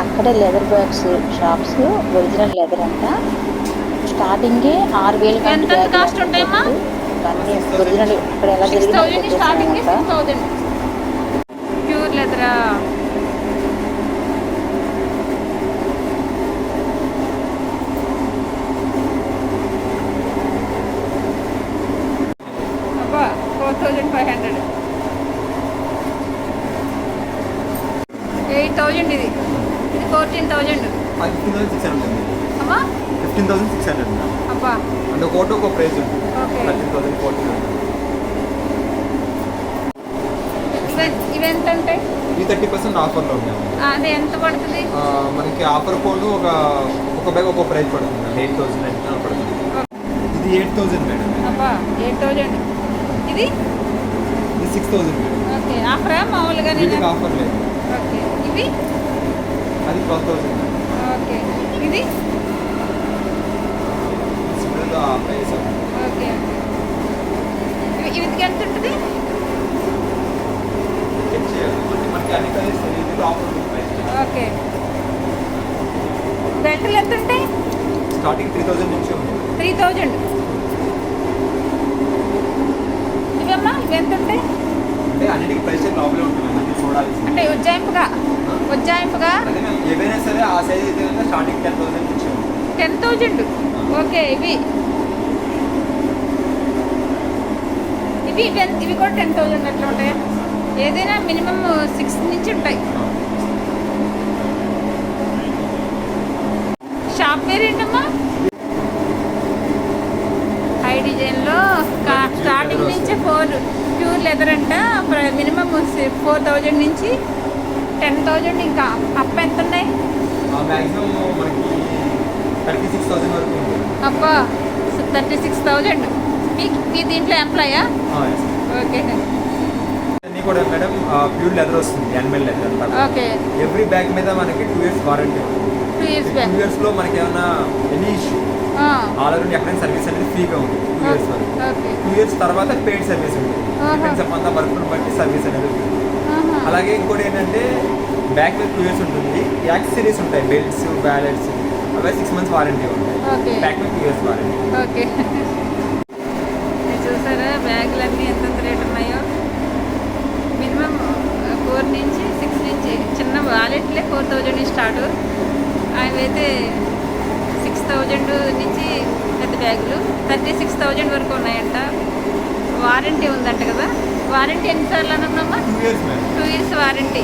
అక్కడే leather bags shops original leather అంట. స్టార్టింగే ఆరు వేలు కాస్ట్ ఉంటాయమ్మా? ఒరిజినల్ ఇక్కడ ఎలా జరిగింది pure లెదరా thousand five hundred eight thousand ఇది. Fourteen thousand. అది ఫిఫ్టీన్ థౌసండ్ సిక్స్ హండ్రెడ్. ఉంది అమ్మా? ఫిఫ్టీన్ థౌసండ్ సిక్స్ హండ్రెడ్ అబ్బా. అంటే ఒకటి ఒక ప్రైస్ ఉంటుంది. ఓకే. థర్టీన్ థౌసండ్ ఫోర్టీన్ ఇవెంట్ ఇవెంట్ అంటే ఈ థర్టీ పర్సెంట్ ఆఫర్లో ఉన్నాయి అది ఎంత పడుతుంది? మనకి ఆఫర్ కోడ్ ఒక ఒక బ్యాగ్ ఒక ప్రైస్ పడుతుంది ఎయిట్ థౌసండ్ నైన్ పడుతుంది? ఇది ఎయిట్ థౌసండ్ మేడం. అబ్బా ఎయిట్ థౌజండ్. ఇది? ఇది సిక్స్ థౌసండ్ మేడం. ఓకే ఆఫరా? మామూలుగా ఆఫర్ లేదు. ఓకే. ఇవి? అది ట్వెల్వ్ థౌసండ్ ఓకే. ఇది? ఓకే. ఎంత ఉంటుంది? బెల్ట్లు ఎంత ఉంటాయి స్టార్టింగ్ త్రీ నుంచి త్రీ థౌజండ్ ఇవమ్మా ఇవి ఎంత ఉంటాయి అంటే అన్నిటికి ప్రైస్ లోపలే చూడాల్సింది అంటే ఉజ్జాయింపుగా ఉజ్జాయింపుగా? అదే మేము ఏవైనా సరే ఆ సైజ్ అయితే కనుక starting ten thousand thousand okay ఇవి. ఇవి ఇవి కూడా టెన్ థౌజండ్ అట్లా ఉంటాయి? ఏదైనా మినిమం సిక్స్ నుంచి ఉంటాయి. షాప్ పేరు ఏంటమ్మా? హై డిజైన్లో స్టార్టింగ్ నుంచి ఫోర్ ప్యూర్ లెదర్ అంట. మినిమం ఫోర్ థౌజండ్ నుంచి టెన్ థౌజండ్ ఇంకా అప్ ఎంత ఉన్నాయి మనకి థర్టీ సిక్స్ అబ్బా థర్టీ థౌజండ్. మీ మీ దీంట్లో ఎంప్లాయా. ఓకే. కూడా మేడం ప్యూర్ లెదర్ వస్తుంది animal leather. Okay. Every bag మీద మనకి two years warranty two years two back ఇయర్స్లో మనకి ఏమైనా ఎనీ ఇష్యూ ఆల్ ఓవర్ ఎక్కడైనా సర్వీస్ అనేది ఫ్రీగా ఉంది. టూ ఇయర్స్ వరకు. టూ ఇయర్స్ తర్వాత పెయిడ్ సర్వీస్ ఆహా. డిపెండ్స్ అపాన్ ద వర్క్ బట్టి సర్వీస్ అనేది ఉంటుంది అలాగే ఇంకోటి ఏంటంటే బ్యాక్ మీద టూ ఇయర్స్ ఉంటుంది. యాక్సెసరీస్ ఉంటాయి. బెల్ట్స్ బ్యాలెట్స్ అవే సిక్స్ మంత్స్ వారంటీ ఉంటాయి. ఓకే. బ్యాక్ మీద టూ ఇయర్స్ వారంటీ ఓకే. చూసారా? బ్యాగులన్నీ ఎంతెంత రేట్ ఉన్నాయో? మినిమం ఫోర్ నుంచి సిక్స్ నుంచి. చిన్న వాలెట్లే ఫోర్ థౌజండ్ స్టార్ట్ అవైతే సిక్స్ థౌజండ్ నుంచి పెద్ద బ్యాగులు. థర్టీ సిక్స్ థౌజండ్ వరకు ఉన్నాయంట. వారంటీ ఉందంట కదా. వారంటీ ఎన్నిసార్లు అనమ్మా two years madam two years warranty